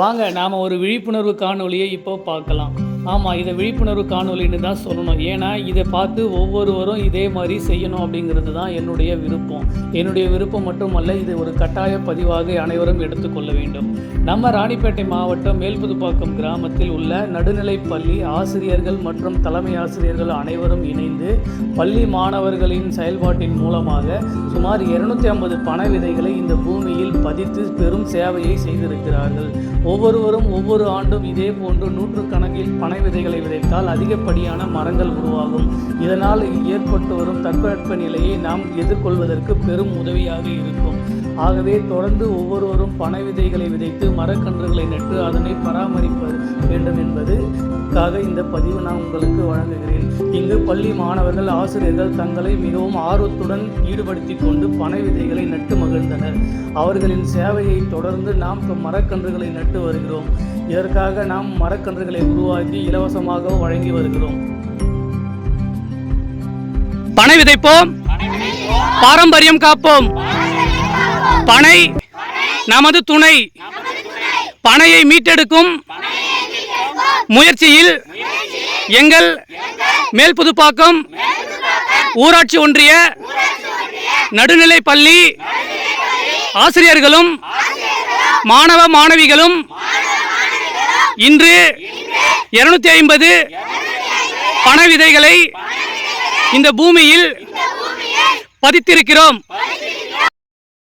வாங்க நாம் ஒரு விழிப்புணர்வு காணொலியை இப்போ பார்க்கலாம். ஆமாம் இதை விழிப்புணர்வு காணொலின்னு தான் சொல்லணும். ஏன்னா இதை பார்த்து ஒவ்வொருவரும் இதே மாதிரி செய்யணும் அப்படிங்கிறது தான் என்னுடைய விருப்பம். என்னுடைய விருப்பம் மட்டுமல்ல இது ஒரு கட்டாய பதிவாக அனைவரும் எடுத்துக்கொள்ள வேண்டும். நம்ம ராணிப்பேட்டை மாவட்டம் மேல்புதுப்பாக்கம் கிராமத்தில் உள்ள நடுநிலைப் பள்ளி ஆசிரியர்கள் மற்றும் தலைமை ஆசிரியர்கள் அனைவரும் இணைந்து பள்ளி மாணவர்களின் செயல்பாட்டின் மூலமாக சுமார் இருநூத்தி ஐம்பது பண விதைகளை இந்த பூமியில் பதித்து பெரும் சேவையை செய்திருக்கிறார்கள். ஒவ்வொருவரும் ஒவ்வொரு ஆண்டும் இதே போன்று நூற்றுக்கணக்கில் பனை விதைகளை விதைத்தால் அதிகப்படியான மரங்கள் உருவாகும். இதனால் ஏற்பட்டு வரும் தட்பவெட்ப நிலையை நாம் எதிர்கொள்வதற்கு பெரும் உதவியாக இருக்கும். ஆகவே தொடர்ந்து ஒவ்வொருவரும் பனை விதைகளை விதைத்து மரக்கன்றுகளை நட்டு அதனை பராமரிப்ப வேண்டும் என்பது என்பதுக்காக இந்த பதிவு நான் உங்களுக்கு வழங்குகிறேன். இங்கு பள்ளி மாணவர்கள் ஆசிரியர்கள் தங்களை மிகவும் ஆர்வத்துடன் ஈடுபடுத்தி கொண்டு பனை விதைகளை நட்டு மகிழ்ந்தனர். அவர்களின் சேவையை தொடர்ந்து நாம் மரக்கன்றுகளை நட்டு வருகிறோம். இதற்காக நாம் மரக்கன்றுகளை உருவாக்கி இலவசமாக வழங்கி வருகிறோம். பனை விதைப்போம். பாரம்பரியம் காப்போம். பனை நமது துணை. பனையை மீட்டெடுக்கும். முயற்சியில் எங்கள் மேல்புதுப்பாக்கம் ஊராட்சி ஒன்றிய நடுநிலை பள்ளி ஆசிரியர்களும் மாணவ மாணவிகளும் இன்று இருநூத்தி ஐம்பது பண விதைகளை இந்த பூமியில் பதித்திருக்கிறோம்.